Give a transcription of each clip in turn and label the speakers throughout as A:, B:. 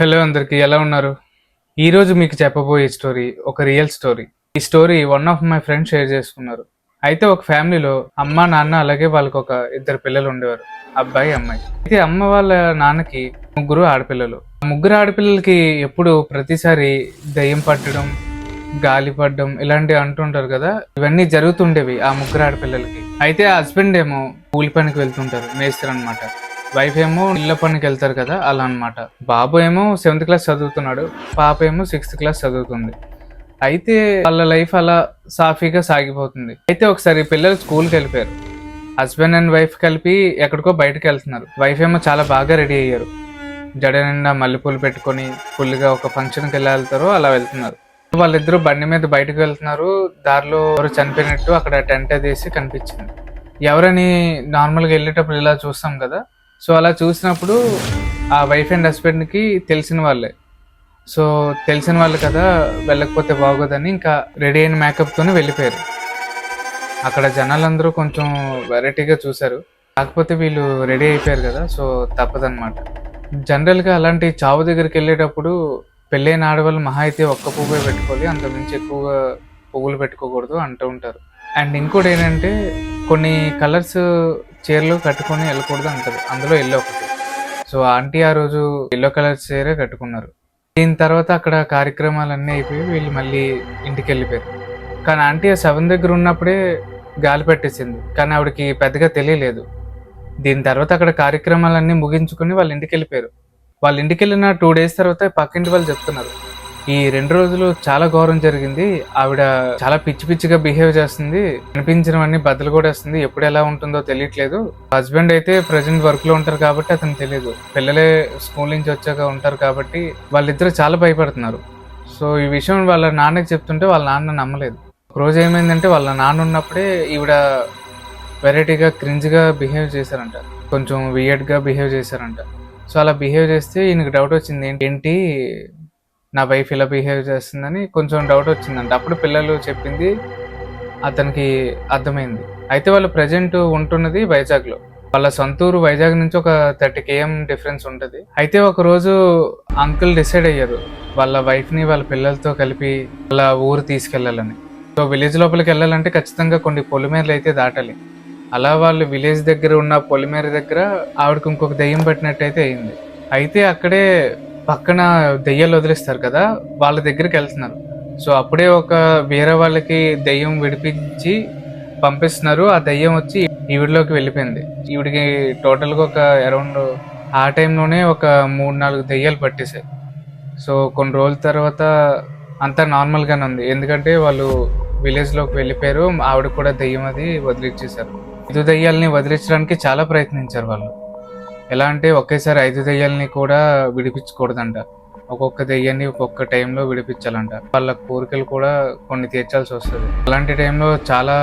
A: Hello అందరికి ఎలా ఉన్నారు? ఈ రోజు మీకు చెప్పబోయే స్టోరీ ఒక రియల్ స్టోరీ. ఈ story one of my friends share చేసుకున్నారు. అయితే ఒక ఫ్యామిలీలో అమ్మ నాన్న అలాగే వాళ్ళకి ఒక ఇద్దరు పిల్లలు ఉండేవారు. అబ్బాయి అమ్మాయి. అయితే అమ్మ వాళ్ళ నాన్నకి ముగ్గురు ఆడపిల్లలు. ముగ్గురు ఆడపిల్లలకి ఎప్పుడు ప్రతిసారి దయ్యం పట్టడం గాలి పడడం ఇలాంటివి అంటుంటారు కదా ఇవన్నీ జరుగుతుండేవి ఆ ముగ్గురు ఆడపిల్లలకి. అయితే ఆ హస్బెండ్ ఏమో కూలి పనికి వెళ్తుంటారు మేస్తారు అనమాట వైఫ్ ఏమో ఇళ్ళ పనికి వెళ్తారు కదా అలా అన్నమాట. బాబు ఏమో సెవెంత్ క్లాస్ చదువుతున్నాడు పాప ఏమో సిక్స్త్ క్లాస్ చదువుతుంది. అయితే వాళ్ళ లైఫ్ అలా సాఫీగా సాగిపోతుంది. అయితే ఒకసారి పిల్లలు స్కూల్కి వెళ్ళిపోయారు. హస్బెండ్ అండ్ వైఫ్ కలిపి ఎక్కడికో బయటకు వెళ్తున్నారు. వైఫ్ ఏమో చాలా బాగా రెడీ అయ్యారు. జడ నిండా మల్లెపూలు పెట్టుకొని ఫుల్గా ఒక ఫంక్షన్కి వెళ్ళి వెళ్తారో అలా వెళ్తున్నారు. వాళ్ళిద్దరూ బండి మీద బయటకు వెళ్తున్నారు. దారిలో ఎవరు చనిపోయినట్టు అక్కడ టెంట్ వేసి కనిపించింది. ఎవరని నార్మల్గా వెళ్ళేటప్పుడు ఇలా చూస్తాం కదా సో అలా చూసినప్పుడు ఆ వైఫ్ అండ్ హస్బెండ్కి తెలిసిన వాళ్ళే. సో తెలిసిన వాళ్ళు కదా వెళ్ళకపోతే బాగోదని ఇంకా రెడీ అయిన మేకప్తోనే వెళ్ళిపోయారు. అక్కడ జనాలందరూ కొంచెం వెరైటీగా చూశారు. కాకపోతే వీళ్ళు రెడీ అయిపోయారు కదా సో తప్పదనమాట జనరల్గా అలాంటి చావు దగ్గరికి వెళ్ళేటప్పుడు పెళ్ళైన ఆడవాళ్ళు మహా అయితే ఒక్క పువ్వే పెట్టుకోవాలి అంత మించి ఎక్కువగా పువ్వులు పెట్టుకోకూడదు అంటూ ఉంటారు. అండ్ ఇంకోటి ఏంటంటే కొన్ని కలర్స్ చీరలు కట్టుకొని వెళ్ళకూడదు అంటది. అందులో ఎల్లో ఒకటి. సో ఆంటీ ఆ రోజు ఎల్లో కలర్ చీరే కట్టుకున్నారు. దీని తర్వాత అక్కడ కార్యక్రమాలు అన్నీ అయిపోయి వీళ్ళు మళ్ళీ ఇంటికి వెళ్ళిపోయారు కానీ ఆంటీ ఆ సెవెన్ దగ్గర ఉన్నప్పుడే గాలి పెట్టేసింది. కానీ ఆవిడకి పెద్దగా తెలియలేదు. దీని తర్వాత అక్కడ కార్యక్రమాలన్నీ ముగించుకుని వాళ్ళ ఇంటికి వెళ్ళిపోయారు వాళ్ళ ఇంటికి వెళ్ళిన టూ డేస్ తర్వాత పక్కింటి వాళ్ళు చెప్తున్నారు. ఈ రెండు రోజులు చాలా ఘోరం జరిగింది. ఆవిడ చాలా పిచ్చి పిచ్చిగా బిహేవ్ చేస్తుంది. అనిపించినవన్నీ బద్దలు కూడా వేస్తుంది. ఎప్పుడు ఎలా ఉంటుందో తెలియట్లేదు. హస్బెండ్ అయితే ప్రజెంట్ వర్క్లో ఉంటారు కాబట్టి అతను తెలియదు పిల్లలే స్కూల్ నుంచి వచ్చాక ఉంటారు కాబట్టి వాళ్ళిద్దరు చాలా భయపడుతున్నారు. సో ఈ విషయం వాళ్ళ నాన్నకి చెప్తుంటే వాళ్ళ నాన్న నమ్మలేదు. రోజు ఏమైందంటే వాళ్ళ నాన్న ఉన్నప్పుడే ఈవిడ వెరైటీగా క్రింజ్గా బిహేవ్ చేశారంట. కొంచెం వియర్డ్గా బిహేవ్ చేశారంట. సో అలా బిహేవ్ చేస్తే ఈయనకి డౌట్ వచ్చింది. ఏంటి? నా వైఫ్ ఇలా బిహేవ్ చేస్తుందని కొంచెం డౌట్ వచ్చిందంట. అప్పుడు పిల్లలు చెప్పింది అతనికి అర్థమైంది. అయితే వాళ్ళు ప్రజెంట్ ఉంటున్నది వైజాగ్లో. వాళ్ళ సొంతూరు వైజాగ్ నుంచి ఒక థర్టీ కేఎం డిఫరెన్స్ ఉంటుంది. అయితే ఒక రోజు అంకుల్ డిసైడ్ అయ్యారు వాళ్ళ వైఫ్ని వాళ్ళ పిల్లలతో కలిపి వాళ్ళ ఊరు తీసుకెళ్ళాలని సో విలేజ్ లోపలికి వెళ్ళాలంటే ఖచ్చితంగా కొన్ని పొలిమేరలు అయితే దాటాలి. అలా వాళ్ళు విలేజ్ దగ్గర ఉన్న పొలిమేర దగ్గర ఆవిడకి ఇంకొక దెయ్యం పట్టినట్టయితే అయింది. అయితే అక్కడే పక్కన దెయ్యాలు వదిలేస్తారు కదా వాళ్ళ దగ్గరికి వెళ్తున్నారు. సో అప్పుడే ఒక వేరే వాళ్ళకి దెయ్యం విడిపించి పంపిస్తున్నారు. ఆ దెయ్యం వచ్చి ఈవిడలోకి వెళ్ళిపోయింది. ఈవిడికి టోటల్గా ఒక అరౌండ్ ఆ టైంలోనే ఒక మూడు నాలుగు దెయ్యాలు పట్టేశాయి. సో కొన్ని రోజుల తర్వాత అంతా నార్మల్గానే ఉంది. ఎందుకంటే వాళ్ళు విలేజ్లోకి వెళ్ళిపోయారు. ఆవిడ కూడా దెయ్యం అది వదిలిచ్చేశారు. ఇదు దెయ్యాలని వదిలించడానికి చాలా ప్రయత్నించారు వాళ్ళు. ఎలా అంటే ఒకేసారి ఐదు దెయ్యాలని కూడా విడిపించకూడదంట. ఒక్కొక్క దెయ్యాన్ని ఒక్కొక్క టైంలో విడిపించాలంట. వాళ్ళ కోరికలు కూడా కొన్ని తీర్చాల్సి వస్తుంది. అలాంటి టైంలో చాలా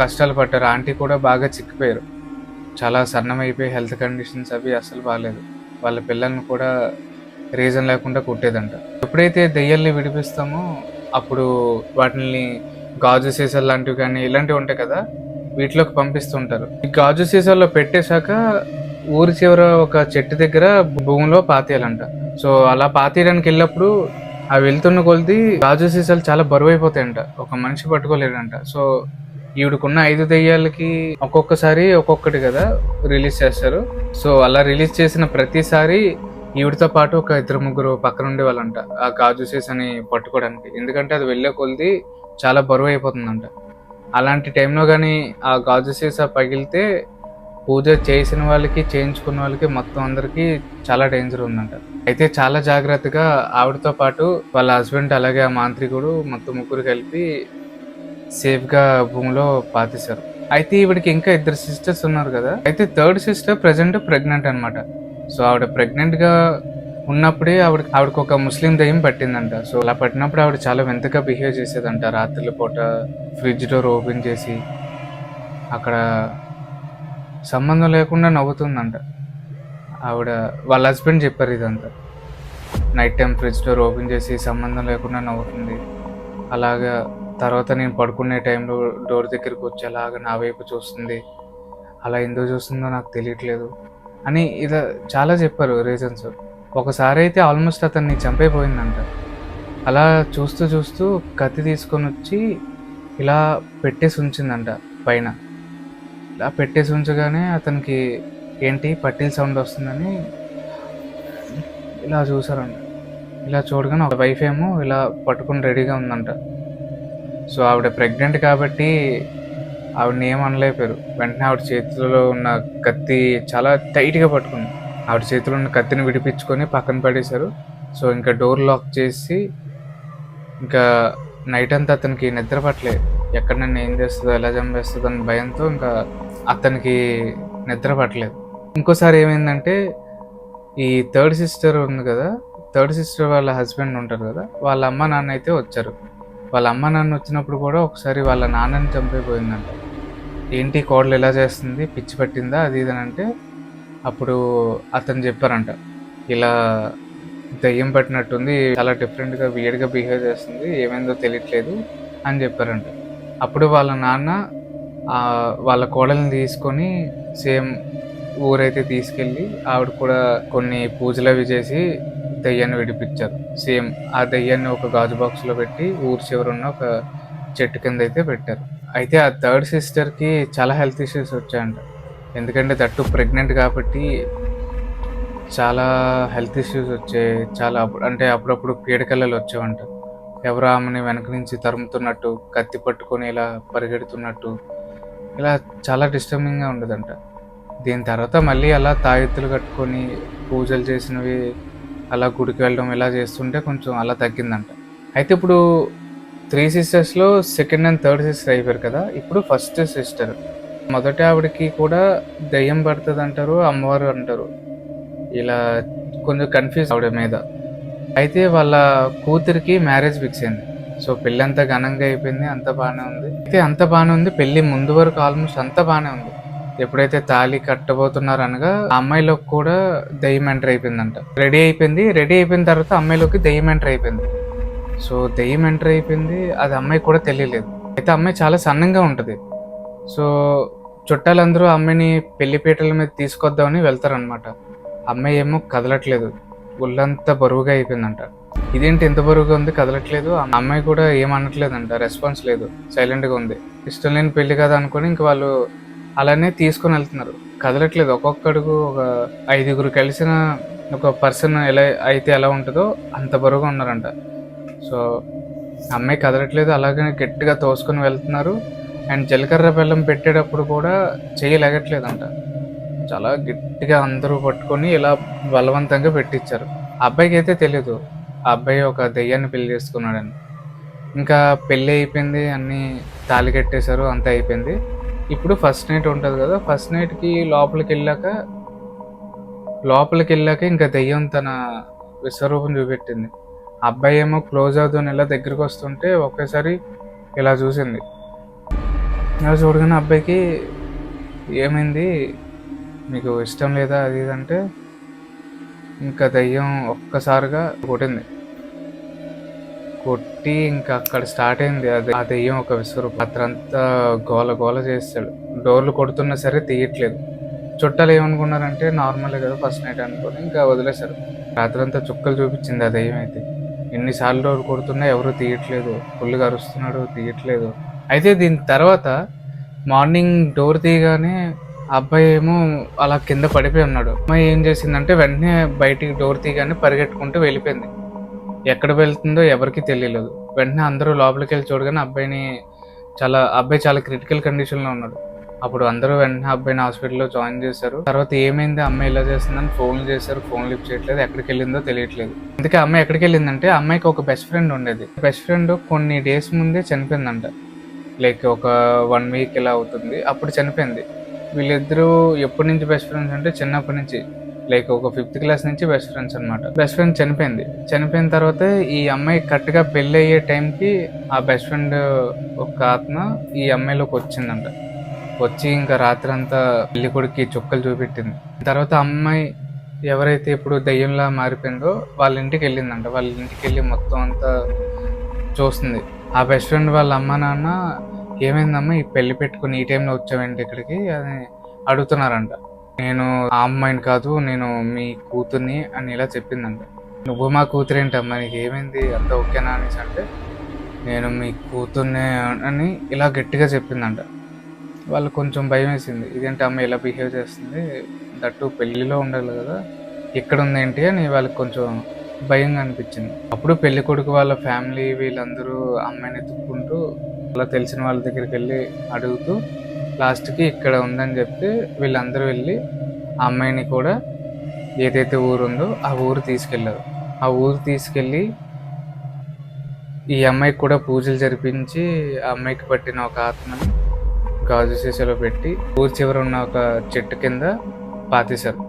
A: కష్టాలు పడ్డారు. ఆంటీ కూడా బాగా చిక్కిపోయారు. చాలా సన్నమైపోయి హెల్త్ కండిషన్స్ అవి అసలు బాగాలేదు వాళ్ళ పిల్లల్ని కూడా రీజన్ లేకుండా కుట్టేదంట. ఎప్పుడైతే దెయ్యాల్ని విడిపిస్తామో అప్పుడు వాటిని గాజు సీసాలు లాంటివి కానీ ఇలాంటివి ఉంటాయి కదా వీటిలోకి పంపిస్తుంటారు. ఈ గాజు సీసాల్లో పెట్టేశాక ఊరి చివర ఒక చెట్టు దగ్గర భూమిలో పాతేయాలంట. సో అలా పాతేయడానికి వెళ్ళినప్పుడు ఆ వెళ్తున్న కొలిది గాజు సీసాలు చాలా బరువు అయిపోతాయంట ఒక మనిషి పట్టుకోలేడంట. సో ఈవిడకున్న ఐదు దెయ్యాలకి ఒక్కొక్కసారి ఒక్కొక్కటి కదా రిలీజ్ చేస్తారు. సో అలా రిలీజ్ చేసిన ప్రతిసారి ఈవిడతో పాటు ఒక ఇద్దరు ముగ్గురు పక్కన ఉండే వాళ్ళంట ఆ గాజు సీసాని పట్టుకోవడానికి. ఎందుకంటే అది వెళ్ళే కొలిది చాలా బరువు అయిపోతుందంట అలాంటి టైంలో కానీ ఆ గాజు సీసా పగిలితే పూజ చేసిన వాళ్ళకి చేయించుకున్న వాళ్ళకి మొత్తం అందరికి చాలా డేంజర్ ఉందంట. అయితే చాలా జాగ్రత్తగా ఆవిడతో పాటు వాళ్ళ హస్బెండ్ అలాగే ఆ మాంత్రికుడు మొత్తం ముగ్గురు కలిపి సేఫ్గా భూమిలో పాతేశారు. అయితే ఈవిడికి ఇంకా ఇద్దరు సిస్టర్స్ ఉన్నారు కదా. అయితే థర్డ్ సిస్టర్ ప్రజెంట్ ప్రెగ్నెంట్ అనమాట సో ఆవిడ ప్రెగ్నెంట్గా ఉన్నప్పుడే ఆవిడ ఆవిడకు ఒక ముస్లిం దయ్యం పట్టిందంట. సో అలా పట్టినప్పుడు ఆవిడ చాలా వింతగా బిహేవ్ చేసేదంట. రాత్రుల పూట ఫ్రిడ్జ్ డోర్ ఓపెన్ చేసి అక్కడ సంబంధం లేకుండా నవ్వుతుందంట. ఆవిడ వాళ్ళ హస్బెండ్ చెప్పారు ఇదంతా. Night time fridge door open చేసి సంబంధం లేకుండా నవ్వుతుంది. అలాగా తర్వాత నేను పడుకునే టైంలో డోర్ దగ్గరికి వచ్చి అలాగా నా వైపు చూస్తుంది. అలా ఎందుకు చూస్తుందో నాకు తెలియట్లేదు. అని ఇలా చాలా చెప్పారు రీజన్స్ ఒకసారి అయితే ఆల్మోస్ట్ అతన్ని చంపైపోయిందంట. అలా చూస్తూ చూస్తూ కత్తి తీసుకొని వచ్చి ఇలా పెట్టేసి ఉంచిందంట పైన. ఇలా పెట్టేసి ఉంచగానే అతనికి ఏంటి పట్టీల సౌండ్ వస్తుందని ఇలా చూసారంట ఇలా చూడగానే ఒక వైఫ్ ఏమో ఇలా పట్టుకుని రెడీగా ఉందంట. సో ఆవిడ ప్రెగ్నెంట్ కాబట్టి ఆవిడని ఏమనలేపారు వెంటనే ఆవిడ చేతిలో ఉన్న కత్తి చాలా టైట్గా పట్టుకుంది. ఆవిడ చేతిలో ఉన్న కత్తిని విడిపించుకొని పక్కన పడేశారు. సో ఇంకా డోర్ లాక్ చేసి ఇంకా నైట్ అంతా అతనికి నిద్ర పట్టలేదు. ఎక్కడ నన్ను ఏం చేస్తుందో ఎలా చంపేస్తుందో అని భయంతో ఇంకా అతనికి నిద్ర పట్టలేదు. ఇంకోసారి ఏమైందంటే ఈ థర్డ్ సిస్టర్ ఉంది కదా థర్డ్ సిస్టర్ వాళ్ళ హస్బెండ్ ఉంటారు కదా వాళ్ళ అమ్మ నాన్న అయితే వచ్చారు. వాళ్ళ అమ్మ నాన్న వచ్చినప్పుడు కూడా ఒకసారి వాళ్ళ నాన్నని చంపైపోయిందంట. ఏంటి కోడలు ఎలా చేస్తుంది? పిచ్చి పట్టిందా? అది ఇది అని అంటే అప్పుడు అతను చెప్పారంట. ఇలా దయ్యం పట్టినట్టుంది చాలా డిఫరెంట్గా వియర్డ్గా బిహేవ్ చేస్తుంది ఏమైందో తెలియట్లేదు అని చెప్పారంట. అప్పుడు వాళ్ళ నాన్న వాళ్ళ కోడల్ని తీసుకొని సేమ్ ఊరైతే తీసుకెళ్ళి ఆవిడ కూడా కొన్ని పూజలు అవి చేసి దయ్యాన్ని విడిపించారు. సేమ్ ఆ దయ్యాన్ని ఒక గాజు బాక్స్లో పెట్టి ఊరు చివరున్న ఒక చెట్టు కింద అయితే పెట్టారు. అయితే ఆ థర్డ్ సిస్టర్కి చాలా హెల్త్ ఇష్యూస్ వచ్చాయంట. ఎందుకంటే దట్టు ప్రెగ్నెంట్ కాబట్టి చాలా హెల్త్ ఇష్యూస్ వచ్చాయి. చాలా అప్పుడు అంటే అప్పుడప్పుడు పీడకలలు వచ్చేవంట. ఎవరు ఆమెని వెనక నుంచి తరుముతున్నట్టు కత్తి పట్టుకొని ఇలా పరిగెడుతున్నట్టు. ఇలా చాలా డిస్టర్బింగ్గా ఉండదంట. దీని తర్వాత మళ్ళీ అలా తాయెత్తులు కట్టుకొని పూజలు చేసినవి అలా గుడికి వెళ్ళడం ఇలా చేస్తుంటే కొంచెం అలా తగ్గిందంట. అయితే ఇప్పుడు త్రీ సిస్టర్స్లో సెకండ్ అండ్ థర్డ్ సిస్టర్ అయిపోయారు కదా ఇప్పుడు ఫస్ట్ సిస్టర్ మొదటి ఆవిడకి కూడా దయ్యం పడుతుంది అంటారు అమ్మవారు అంటారు. ఇలా కొంచెం కన్ఫ్యూజ్ ఆవిడ మీద. అయితే వాళ్ళ కూతురికి మ్యారేజ్ ఫిక్స్ అయింది. సో పెళ్ళి అంతా ఘనంగా అయిపోయింది అంత బాగానే ఉంది. అయితే అంత బాగానే ఉంది పెళ్ళి ముందు వరకు ఆల్మోస్ట్ అంత బాగానే ఉంది. ఎప్పుడైతే తాళి కట్టబోతున్నారు అనగా ఆ అమ్మాయిలోకి కూడా దయ్యం ఎంటర్ అయిపోయిందంట. రెడీ అయిపోయింది రెడీ అయిపోయిన తర్వాత అమ్మాయిలోకి దయ్యం ఎంటర్ అయిపోయింది. సో దయ్యం ఎంటర్ అయిపోయింది అది అమ్మాయి కూడా తెలియలేదు. అయితే అమ్మాయి చాలా సన్నంగా ఉంటుంది. సో చుట్టాలందరూ అమ్మాయిని పెళ్ళి పీటల మీద తీసుకొద్దామని వెళ్తారనమాట. అమ్మాయి ఏమో కదలట్లేదు ఒళ్ళంతా బరువుగా అయిపోయిందంట. ఇదేంటి ఎంత బరువుగా ఉంది? కదలట్లేదు. ఆ అమ్మాయి కూడా ఏమనట్లేదంట. రెస్పాన్స్ లేదు. సైలెంట్గా ఉంది. ఇష్టం లేని పెళ్ళి కదా అనుకొని ఇంక వాళ్ళు అలానే తీసుకొని వెళ్తున్నారు. కదలట్లేదు. ఒక్కొక్కడుగు ఒక ఐదుగురు కలిసిన ఒక పర్సన్ ఎలా అయితే ఎలా ఉంటుందో అంత బరువుగా ఉన్నారంట. సో అమ్మాయి కదలట్లేదు. అలాగే గట్టిగా తోసుకొని వెళ్తున్నారు. అండ్ జీలకర్ర బెల్లం పెట్టేటప్పుడు కూడా చెయ్యి లెగట్లేదంట. చాలా గట్టిగా అందరూ పట్టుకొని ఇలా బలవంతంగా పెట్టించారు అబ్బాయికి అయితే తెలియదు ఆ అబ్బాయి ఒక దెయ్యాన్ని పెళ్ళి చేసుకున్నాడని. ఇంకా పెళ్ళి అయిపోయింది అన్ని తాళి కట్టేశారు అంతా అయిపోయింది. ఇప్పుడు ఫస్ట్ నైట్ ఉంటుంది కదా ఫస్ట్ నైట్కి లోపలికి వెళ్ళాక లోపలికి వెళ్ళాక ఇంకా దెయ్యం తన విశ్వరూపం చూపెట్టింది. అబ్బాయి ఏమో క్లోజ్ అవుతుంది ఇలా దగ్గరికి వస్తుంటే ఒకేసారి ఇలా చూసింది. ఇలా చూడగానే అబ్బాయికి ఏమైంది? మీకు ఇష్టం లేదా అది అంటే ఇంకా దయ్యం ఒక్కసారిగా కొట్టింది. కొట్టి ఇంకా అక్కడ స్టార్ట్ అయింది. అది ఆ దెయ్యం ఒక విశ్వరూపం. అతనంతా గోల గోల చేస్తాడు. డోర్లు కొడుతున్నా సరే తీయట్లేదు. చుట్టాలు ఏమనుకున్నారంటే నార్మలే కదా ఫస్ట్ నైట్ అనుకుని ఇంకా వదిలేశారు. రాత్రంతా చుక్కలు చూపించింది ఆ దెయ్యం అయితే. ఎన్నిసార్లు డోర్లు కొడుతున్నా ఎవరు తీయట్లేదు. ఫుల్గా అరుస్తున్నాడు తీయట్లేదు. అయితే దీని తర్వాత మార్నింగ్ డోర్ తీయగానే అబ్బాయి ఏమో అలా కింద పడిపోయి ఉన్నాడు. అమ్మాయి ఏం చేసిందంటే వెంటనే బయటికి డోర్ తీయగానే పరిగెట్టుకుంటూ వెళ్ళిపోయింది. ఎక్కడ వెళ్తుందో ఎవరికి తెలియలేదు. వెంటనే అందరూ లోపలికి వెళ్ళి చూడగానే అబ్బాయిని చాలా అబ్బాయి చాలా క్రిటికల్ కండిషన్లో ఉన్నాడు. అప్పుడు అందరూ వెంటనే అబ్బాయిని హాస్పిటల్లో జాయిన్ చేశారు. తర్వాత ఏమైంది? అమ్మాయి ఇలా చేస్తుందని ఫోన్ చేశారు. ఫోన్ లిఫ్ట్ చేయట్లేదు. ఎక్కడికి వెళ్ళిందో తెలియట్లేదు. అందుకే అమ్మాయి ఎక్కడికి వెళ్ళిందంటే అమ్మాయికి ఒక బెస్ట్ ఫ్రెండ్ ఉండేది. బెస్ట్ ఫ్రెండ్ కొన్ని డేస్ ముందే చనిపోయిందంట. లైక్ ఒక వన్ వీక్ ఇలా అవుతుంది. అప్పుడు చనిపోయింది. వీళ్ళిద్దరూ ఎప్పటి నుంచి బెస్ట్ ఫ్రెండ్స్ అంటే చిన్నప్పటి నుంచి. లైక్ ఒక ఫిఫ్త్ క్లాస్ నుంచి బెస్ట్ ఫ్రెండ్స్ అనమాట బెస్ట్ ఫ్రెండ్ చనిపోయింది. చనిపోయిన తర్వాత ఈ అమ్మాయి కరెక్ట్గా పెళ్ళి అయ్యే టైంకి ఆ బెస్ట్ ఫ్రెండ్ ఒక ఆత్మ ఈ అమ్మాయిలోకి వచ్చిందంట. వచ్చి ఇంకా రాత్రి అంతా పెళ్ళి కొడుకు చుక్కలు చూపెట్టింది. తర్వాత అమ్మాయి ఎవరైతే ఇప్పుడు దయ్యంలా మారిపోయిందో వాళ్ళ ఇంటికి వెళ్ళిందంట. వాళ్ళ ఇంటికి వెళ్ళి మొత్తం అంతా చూస్తుంది. ఆ బెస్ట్ ఫ్రెండ్ వాళ్ళ అమ్మ నాన్న ఏమైందమ్మా? ఈ పెళ్ళి పెట్టుకుని ఈ టైంలో వచ్చావేంటి ఇక్కడికి? అని అడుగుతున్నారంట. నేను ఆ అమ్మాయిని కాదు నేను మీ కూతుర్ని అని ఇలా చెప్పిందంట. నువ్వు మా కూతురేంటమ్మా నీకు ఏమైంది అంత ఓకేనా అనేసి అంటే నేను మీ కూతుర్నే అని ఇలా గట్టిగా చెప్పిందంట. వాళ్ళు కొంచెం భయం వేసింది ఇదేంటి అమ్మ ఇలా బిహేవ్ చేస్తుంది? దట్టు పెళ్ళిలో ఉండాలి కదా. ఇక్కడ ఉంది ఏంటి అని వాళ్ళకి కొంచెం భయంగా అనిపించింది. అప్పుడు పెళ్ళి కొడుకు వాళ్ళ ఫ్యామిలీ వీళ్ళందరూ అమ్మాయిని ఎత్తుక్కుంటూ అలా తెలిసిన వాళ్ళ దగ్గరికి వెళ్ళి అడుగుతూ లాస్ట్కి ఇక్కడ ఉందని చెప్తే వీళ్ళందరూ వెళ్ళి ఆ అమ్మాయిని కూడా ఏదైతే ఊరు ఉందో ఆ ఊరు తీసుకెళ్ళారు. ఆ ఊరు తీసుకెళ్ళి ఈ అమ్మాయికి కూడా పూజలు జరిపించి ఆ అమ్మాయికి పట్టిన ఒక ఆత్మని గాజు సీసాలో పెట్టి ఊరి చివర ఉన్న ఒక చెట్టు కింద పాతేశారు.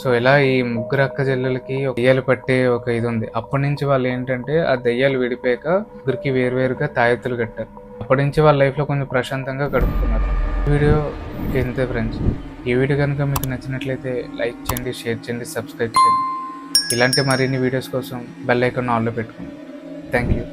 A: సో ఇలా ఈ ముగ్గురు అక్క చెల్లెలకి ఒక దెయ్యాలు పట్టే ఒక ఇది ఉంది అప్పటి నుంచి వాళ్ళు ఏంటంటే ఆ దెయ్యాలు విడిపోయాక ముగ్గురికి వేరువేరుగా తాయెత్తులు కట్టారు. అప్పటి నుంచి వాళ్ళ లైఫ్లో కొంచెం ప్రశాంతంగా గడుపుతున్నారు. వీడియో ఇంతే ఫ్రెండ్స్ ఈ వీడియో కనుక మీకు నచ్చినట్లయితే లైక్ చేయండి షేర్ చేయండి సబ్స్క్రైబ్ చేయండి. ఇలాంటి మరిన్ని వీడియోస్ కోసం బెల్ ఐకాన్ ఆన్లో పెట్టుకోండి. Thank you